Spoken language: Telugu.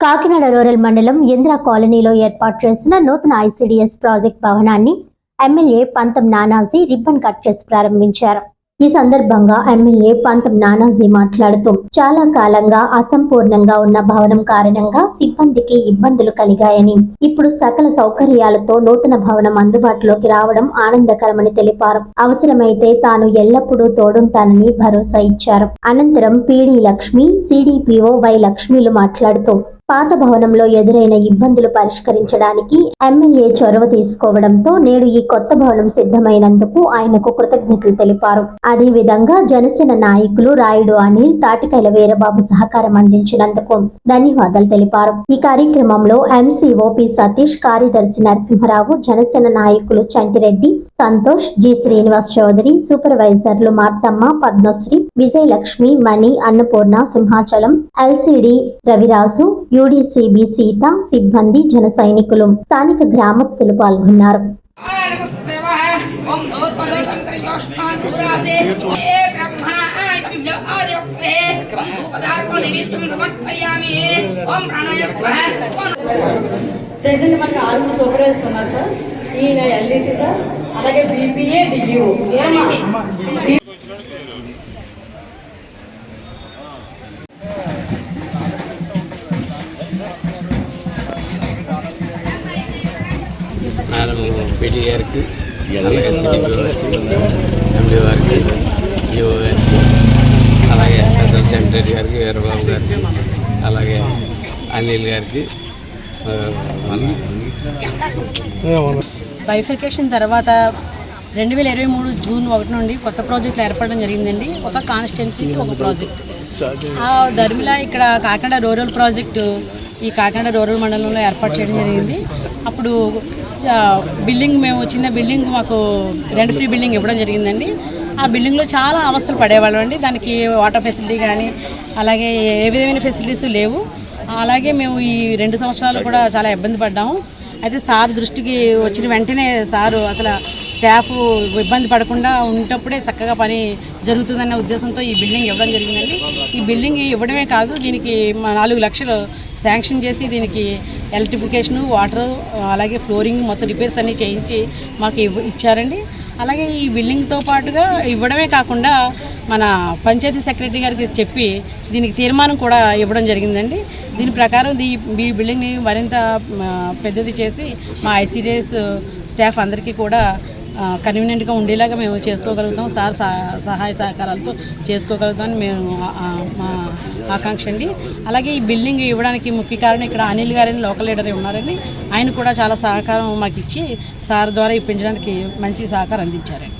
కాకినాడ రూరల్ మండలం ఇంద్ర కాలనీలో ఏర్పాటు చేసిన నూతన ఐసిడిఎస్ ప్రాజెక్ట్ భవనాన్ని ఎమ్మెల్యే పంతం నానాజీ రిబ్బన్ కట్ చేసి ప్రారంభించారు. ఈ సందర్భంగా ఎమ్మెల్యే పంతం నానాజీ మాట్లాడుతూ చాలా కాలంగా అసంపూర్ణంగా ఉన్న భవనం కారణంగా సిబ్బందికి ఇబ్బందులు కలిగాయని ఇప్పుడు సకల సౌకర్యాలతో నూతన భవనం అందుబాటులోకి రావడం ఆనందకరమని తెలిపారు. అవసరమైతే తాను ఎల్లప్పుడూ తోడుంటానని భరోసా ఇచ్చారు. అనంతరం పీడీ లక్ష్మి సిడిపిఓ వై లక్ష్మిలు మాట్లాడుతూ పాత భవనంలో ఎదురైన ఇబ్బందులు పరిష్కరించడానికి ఎమ్మెల్యే చొరవ తీసుకోవడంతో నేడు ఈ కొత్త భవనం సిద్ధమైనందుకు ఆయనకు కృతజ్ఞతలు తెలిపారు. అదే విధంగా జనసేన నాయకులు రాయుడు అనిల్ తాటికైల వీరబాబు సహకారం అందించినందుకు ధన్యవాదాలు తెలిపారు. ఈ కార్యక్రమంలో ఎంసీఓ పి సతీష్ కార్యదర్శి నరసింహరావు జనసేన నాయకులు చంటిరెడ్డి సంతోష్ జి. శ్రీనివాస్ చౌదరి సూపర్వైజర్లు మార్తమ్మ పద్మశ్రీ విజయలక్ష్మి మణి అన్నపూర్ణ సింహాచలం ఎల్సిడి రవిరాజు యూడిసిబి సీత సిబ్బంది జన సైనికులు స్థానిక గ్రామస్తులు పాల్గొన్నారు. ప్రజెంట్ మనకి ఆరుగురు సూపర్వైజర్స్ ఉన్నారు సార్. ఈయన ఎల్డీసీ సార్. అలాగే బీపీఏ డియూ ఏమా? పీటీ గారికి అలాగే సిడిపి గారికి ఎండి వారికి జిఓ గారికి అలాగే పెద్దల సెంటరీ గారికి వీరబాబు గారికి అలాగే అనిల్ గారికి మన బైఫికేషన్ తర్వాత రెండు వేల ఇరవై మూడు జూన్ ఒకటి నుండి కొత్త ప్రాజెక్టులు ఏర్పడడం జరిగిందండి. ఒక కాన్స్టిట్యున్సీకి ఒక ప్రాజెక్ట్. ఆ ధర్మిలా ఇక్కడ కాకినాడ రూరల్ ప్రాజెక్టు ఈ కాకినాడ రూరల్ మండలంలో ఏర్పాటు చేయడం జరిగింది. అప్పుడు బిల్డింగ్ మేము చిన్న బిల్డింగ్ మాకు రెంట్ ఫ్రీ బిల్డింగ్ ఇవ్వడం జరిగిందండి. ఆ బిల్డింగ్లో చాలా అవస్థలు పడేవాళ్ళం అండి. దానికి వాటర్ ఫెసిలిటీ కానీ అలాగే ఏ విధమైన ఫెసిలిటీస్ లేవు. అలాగే మేము ఈ రెండు సంవత్సరాలు కూడా చాలా ఇబ్బంది పడ్డాము. అయితే సార్ దృష్టికి వచ్చిన వెంటనే సారు అసలు స్టాఫ్ ఇబ్బంది పడకుండా ఉండేటప్పుడే చక్కగా పని జరుగుతుందన్న ఉద్దేశంతో ఈ బిల్డింగ్ ఇవ్వడం జరిగిందండి. ఈ బిల్డింగ్ ఇవ్వడమే కాదు దీనికి మా నాలుగు లక్షలు శాంక్షన్ చేసి దీనికి ఎలక్ట్రిఫికేషను వాటర్ అలాగే ఫ్లోరింగ్ మొత్తం రిపేర్స్ అన్నీ చేయించి మాకు ఇచ్చారండి. అలాగే ఈ బిల్డింగ్తో పాటుగా ఇవ్వడమే కాకుండా మన పంచాయతీ సెక్రటరీ గారికి చెప్పి దీనికి తీర్మానం కూడా ఇవ్వడం జరిగిందండి. దీని ప్రకారం దీ ఈ బిల్డింగ్ని మరింత పెద్దది చేసి మా ఐసీడీఎస్ స్టాఫ్ అందరికీ కూడా కన్వీనియంట్గా ఉండేలాగా మేము చేసుకోగలుగుతాం. సార్ సహాయ సహకారాలతో చేసుకోగలుగుతామని మేము మా ఆకాంక్ష అండి. అలాగే ఈ బిల్డింగ్ ఇవ్వడానికి ముఖ్య కారణం ఇక్కడ అనిల్ గారని లోకల్ లీడర్ ఉన్నారండి. ఆయన కూడా చాలా సహకారం మాకు ఇచ్చి సార్ ద్వారా ఇప్పించడానికి మంచి సహకారం అందించారండి.